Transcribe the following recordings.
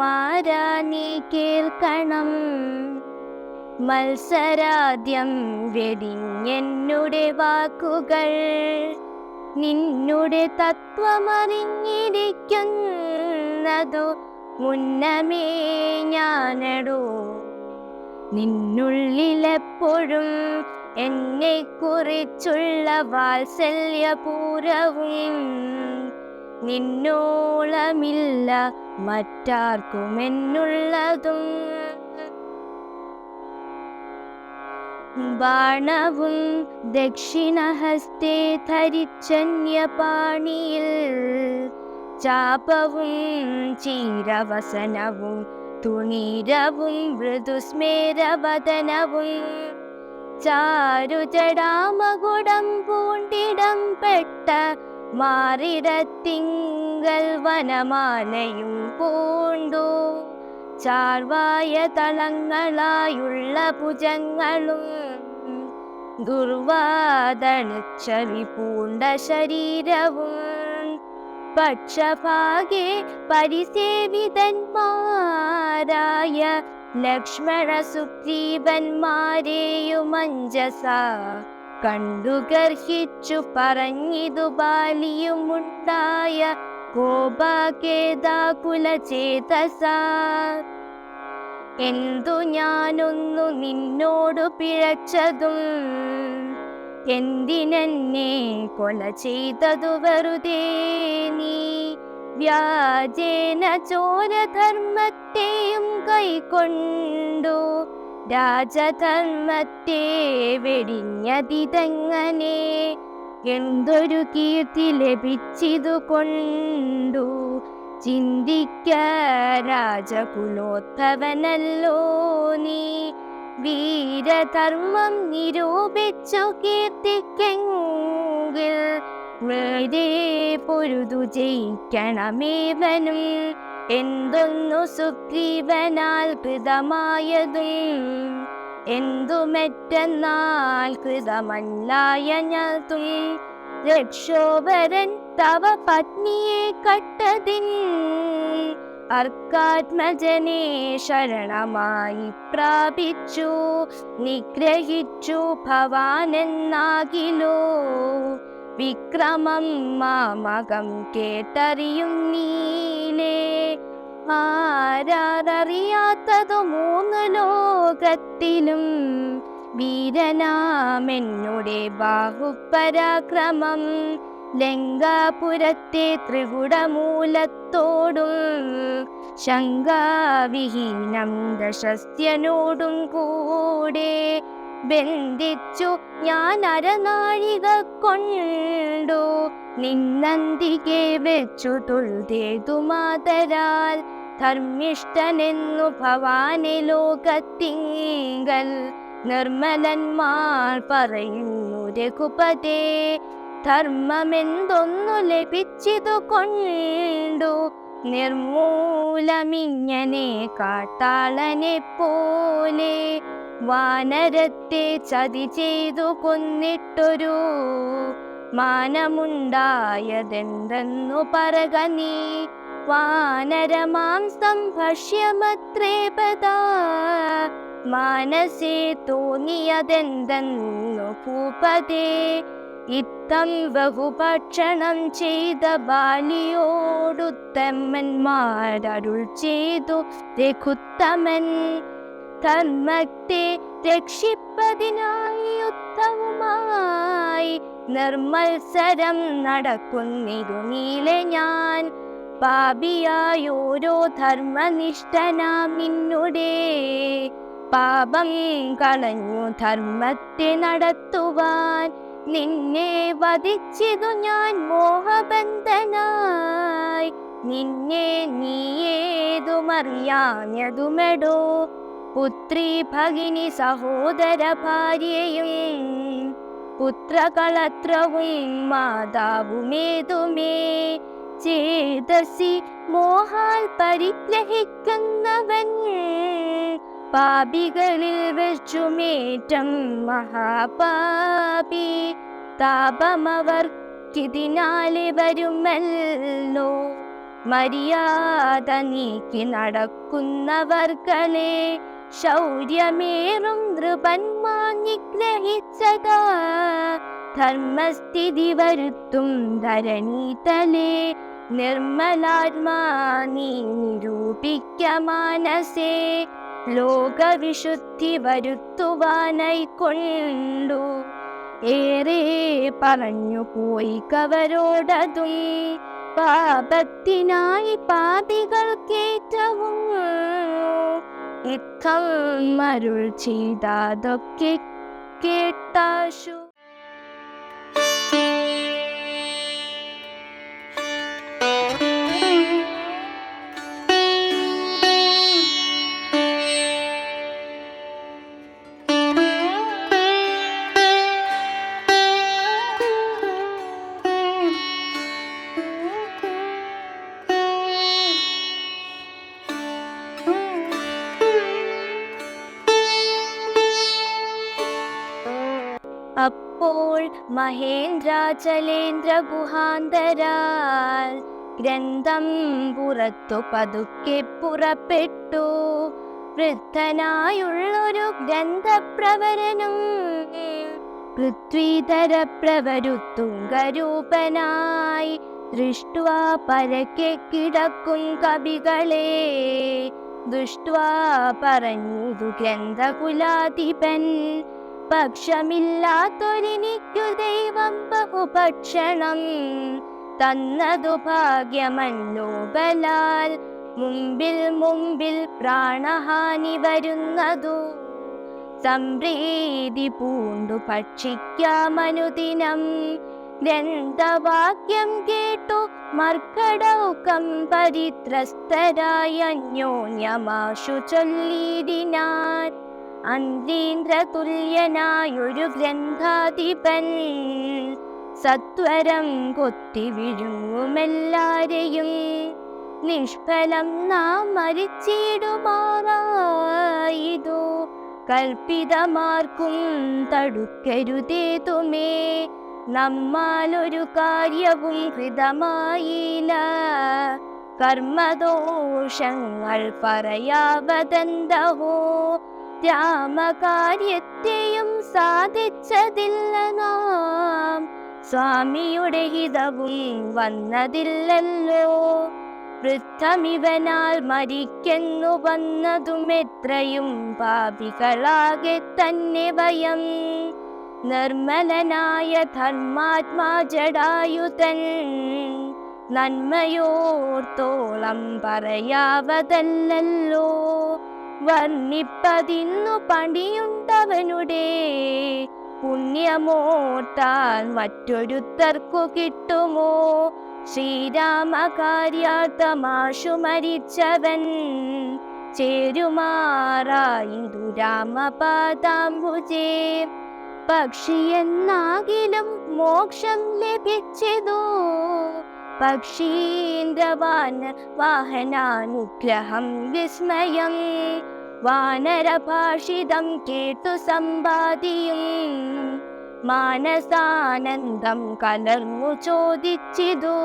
കുമാരാ നീ കേൾക്കണം. മത്സരാദ്യം വെടിഞ്ഞെന്നുടെ വാക്കുകൾ. നിന്നുടെ തത്വമറിഞ്ഞിരിക്കുന്നതു മുന്നമേ ഞാനടോ. നിന്നുള്ളിലെപ്പോഴും എന്നെ കുറിച്ചുള്ള വാത്സല്യപൂരവും നിന്നോളമില്ല മറ്റാർക്കും എന്നുള്ളതും. ബാണവും ദക്ഷിണഹസ്തേ ധരിച്ചന്യപാണിയിൽ ചാപവും ചീരവസനവും തുണീരവും മൃദുസ്മേരവദനവും. ചാരുചടാമകുടം പൂണ്ടിടം പെട്ട മാറിടത്തിങ്കൽ വനമാലയും പൂണ്ടു. ചാർവായ തളങ്ങളായുള്ള ഭുജങ്ങളും ദുർവാദളിച്ചവി പൂണ്ട ശരീരവും. പക്ഷഭാഗെ പരിസേവിതന്മാരായ ലക്ഷ്മണ സുഗ്രീവന്മാരെയുമഞ്ജസ കണ്ടു ഗർഹിച്ചു പറഞ്ഞിതു ബാലിയുമുണ്ടായ കോപാകേതാകുലചേതസ എന്തു ഞാനൊന്നു നിന്നോടു പിഴച്ചതും എന്തിനെന്നെ കൊല ചെയ്തതു വെറുതെ നീ? വ്യാജേന ചോരധർമ്മത്തെയും കൈക്കൊണ്ടു രാജധർമ്മത്തെ വെടിഞ്ഞതിതങ്ങനെ എന്തൊരു കീർത്തി ലഭിച്ചതു കൊണ്ടു ചിന്തിക്ക രാജകുലോത്തവനല്ലോ നീ. വീരധർമ്മം നിരൂപിച്ചു കീർത്തിക്കെങ്കിൽ നേരെ പൊരുതു ജയിക്കണമേവനും. എന്തൊന്നു സുഗ്രീവനാൽ കൃതമായതും? എന്തുമെറ്റെന്നാൽ കൃതമല്ലായ ഞതും രക്ഷോവരൻ തവ പത്നിയെ കട്ടതിൻ അർക്കാത്മജനെ ശരണമായി പ്രാപിച്ചു. നിഗ്രഹിച്ചു ഭവാനെന്നാകിലോ? വിക്രമം മാമകം കേട്ടറിയും നീലേ. ആരാററിയാത്തതു മൂന്ന് ലോകത്തിലും വീരനാമെന്നുടെ ബാഹുപരാക്രമം ലങ്കാപുരത്തെ ത്രികുടമൂലത്തോടും ശങ്കാവിഹീനം ദശസ്യനോടും കൂടെ ബന്ധിച്ചു ഞാൻ അരനാഴിക കൊണ്ടു നിന്നന്തികെ വെച്ചു തുൾതേതു മാതരാൽ ധർമ്മിഷ്ഠനെന്നു ഭവാനി ലോകത്തിങ്കൽ നിർമ്മലന്മാർ പറയുന്നു രഘുപതേ ധർമ്മമെന്തൊന്നു ലഭിച്ചിതു കൊണ്ടു? നിർമൂലമിങ്ങനെ കാട്ടാളനെ പോലെ വാനരത്തെ ചതി ചെയ്തു കൊന്നിട്ടൊരു മാനമുണ്ടായതെന്തെന്നു പറക നീ? വാനരമാംസം ഭക്ഷ്യമത്രേ പദാ മാനസേ തോന്നിയതെന്തെന്നു ഭൂപതേ ഇത്തം ബഹുഭക്ഷണം ചെയ്ത ബാലിയോടുത്തമ്മന്മാരരുൾ ചെയ്തു രഘുത്തമൻ. ധർമ്മത്തെ രക്ഷിപ്പതിനായി ഉത്തമമായി നിർമത്സരം നടക്കുന്നിരു നീലെ ഞാൻ. പാപിയായോരോ ധർമ്മനിഷ്ഠനാം നിന്നുടെ പാപം കളഞ്ഞു ധർമ്മത്തെ നടത്തുവാൻ നിന്നെ വധിച്ചിതു ഞാൻ മോഹബന്ധനായി. നിന്നെ നീയേതുമറിയാഞ്ഞതുമെടോ പുത്രി ഭഗിനി സഹോദര ഭാര്യയും. പുത്രകളത്രവും മാതാവുമേതുമേ. ചേതസി മോഹാൽ പരിഗ്രഹിക്കുന്നവൻ പാപികളിൽ വെച്ചുമേറ്റം മഹാപാപി താപമവർ എനിക്കിതിനാലെ വരുമല്ലോ മര്യാദ നീക്കി നടക്കുന്നവർകളെ ശൗര്യമേറും നൃപന്മാർ നിഗ്രഹിച്ചതാ ധർമ്മസ്ഥിതി വരുത്തും ധരണീതലേ നിർമ്മലാത്മാ നീ നിരൂപിക്ക മാനസേ ലോകവിശുദ്ധി വരുത്തുവാനായി കൊണ്ടു. ഏറെ പറഞ്ഞു പോയി കവരോടതും പാപത്തിനായി പാപികൾക്കേറ്റവും. ഇത്തം മരുൾ ചെയ്താതൊക്കെ കേട്ടാശു. അപ്പോൾ മഹേന്ദ്രാചലേന്ദ്ര ഗുഹാന്തരാൽ ഗ്രന്ഥം പുറത്തു പതുക്കെ പുറപ്പെട്ടു. വൃദ്ധനായുള്ളൊരു ഗ്രന്ഥപ്രവരനും പൃഥ്വീധര പ്രവരുത്തുങ്കരൂപനായി ദൃഷ്ട്വാ പരക്കെ കിടക്കും കവികളെ. ദുഷ്ട്വാ പറഞ്ഞു ഗ്രന്ഥകുലാധിപൻ പക്ഷമില്ലാത്തൊരിനിക്കു ദൈവം ബഹുഭക്ഷണം തന്നതു ഭാഗ്യമല്ലോ ബലാൽ മുമ്പിൽ മുമ്പിൽ പ്രാണഹാനി വരുന്നതു. സംപ്രീതി പൂണ്ടു ഭക്ഷിക്കാമനുദിനം. ഗ്രന്ഥവാക്യം കേട്ടു മർക്കടൗക്കം പരിത്രസ്തരായ അന്യോന്യമാശു ചൊല്ലിടിനാൻ അന്തീന്ദ്രതുല്യനായൊരു ഗ്രന്ഥാധിപൻ. സത്വരം കൊത്തി വിഴുങ്ങുമെല്ലാരെയും നിഷ്ഫലം നാം മരിച്ചിടുമാറായിതു? കൽപ്പിതമാർക്കും തടുക്കരുതേതുമേ? നമ്മാലൊരു കാര്യവും കൃതമായില്ല. കർമ്മദോഷങ്ങൾ പറയാവതന്തഹോ രാമകാര്യത്തെയും സാധിച്ചതില്ല നാം സ്വാമിയുടെ ഹിതവും വന്നതില്ലല്ലോ. വൃദ്ധമിവനാൽ മരിക്കുന്നു വന്നതും എത്രയും പാപികളാകെ തന്നെ ഭയം. നിർമ്മലനായ ധർമാത്മാ ജടായുതൻ നന്മയോർത്തോളം പറയാവതല്ലോ വർണിപ്പതിന്നു പണിയുണ്ടവനുടെ. പുണ്യമോർത്താൻ മറ്റൊരുത്തർക്കു കിട്ടുമോ? ശ്രീരാമകാര്യാർത്ഥമാശു മരിച്ചവൻ ചേരുമാറായി ദുരാമപാതാംബുജേ പക്ഷിയെന്നാകിലും മോക്ഷം ലഭിച്ചതോ? പക്ഷീന്ദ്രവാന വാഹനാനുഗ്രഹം വിസ്മയം. വാനരഭാഷിതം കേട്ടു സമ്പാദിയും. മാനസാനന്ദം കലർന്നു ചോദിച്ചിതു.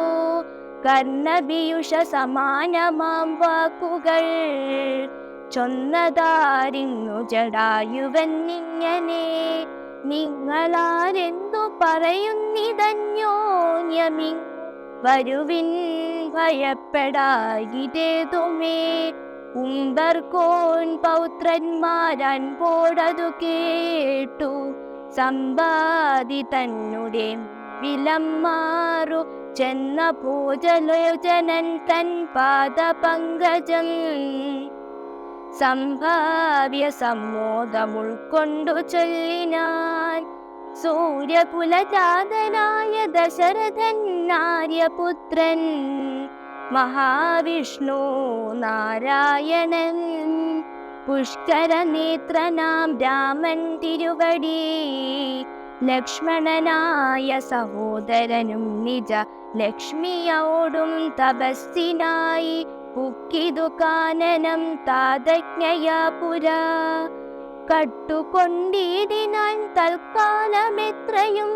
കർണബിയുഷ സമാനമാം വാക്കുകൾ. ചൊന്നതാരിന്നു ജടായുവന്നിങ്ങനെ. നിങ്ങളാരെന്തു പറയുന്നിതന്യോന്യമി വരുവിൻ ഭയപ്പെടാകിതേതുമേ പൗത്രന്മാരാൻ പോടതു കേട്ടു. സമ്പാദി തന്നെ വിലം മാറു ചെന്ന പൂജലോചനൻ തൻ പാദപങ്കജം. സംഭാവ്യ സമ്മോദമുൾക്കൊണ്ടു ചൊല്ലിനാൻ സൂര്യകുലജാതനായ ദശരഥൻ ആര്യപുത്രൻ മഹാവിഷ്ണു നാരായണൻ പുഷ്കരനേത്രനാം രാമൻ തിരുവടി ലക്ഷ്മണനായ സഹോദരനും നിജ ലക്ഷ്മിയോടും തപസ്സിനായി പുക്കിതു കാനനം താതജ്ഞയാ പുരാ കട്ടുകൊണ്ടിടിനാൻ തൽക്കാലമെത്രയും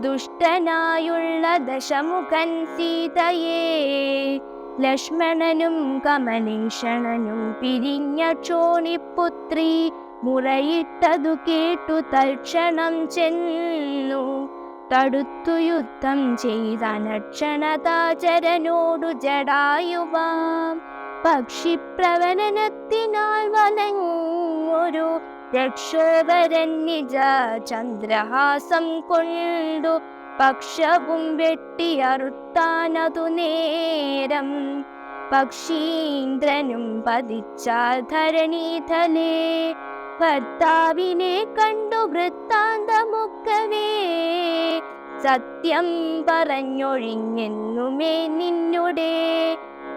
ദുഷ്ടനായുള്ള ദശമുഖൻ സീതയെ ലക്ഷ്മണനും കമലീഷണനും പിരിഞ്ഞ ചോണിപ്പുത്രി മുറയിട്ടതു കേട്ടു തൽക്ഷണം ചെന്നു. തടുത്തു യുദ്ധം ചെയ്ത നക്ഷണതാചരനോടു ജടായുവാം. പക്ഷിപ്രവനനത്തിനാൽ വലങ്ങൊരു നിജ ചന്ദ്രഹാസം കൊണ്ടു പക്ഷവും വെട്ടിയറുത്താനതു നേരം. പക്ഷീന്ദ്രനും പതിച്ചാൽ ധരണീതലേ ഭർത്താവിനെ കണ്ടു വൃത്താന്തമൊക്കവേ. സത്യം പറഞ്ഞൊഴിഞ്ഞെന്നുമേ നിന്നുടെ.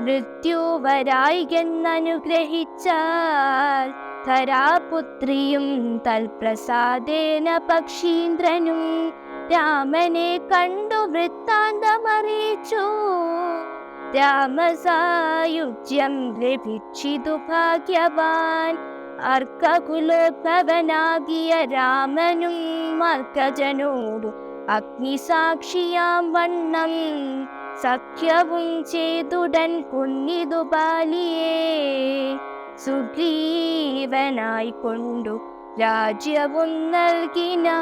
മൃത്യുവരായികെന്നനുഗ്രഹിച്ചാൽ ധരാപുത്രിയും തൽപ്രസാദേന പക്ഷീന്ദ്രനും രാമനെ കണ്ടു വൃത്താന്തമറിയിച്ചു. രാമസായുജ്യം ലഭിച്ചിതു ഭാഗ്യവാൻ. അർക്കകുലോദ്ഭവനാകിയ രാമനും മർക്കജനോടു അഗ്നിസാക്ഷിയാം വണ്ണം. സഖ്യവും ചെയ്തുടൻ കുന്നിതു ബാലിയെ സുഗ്രീവനായി കൊണ്ടു രാജ്യവും നൽകിനാ.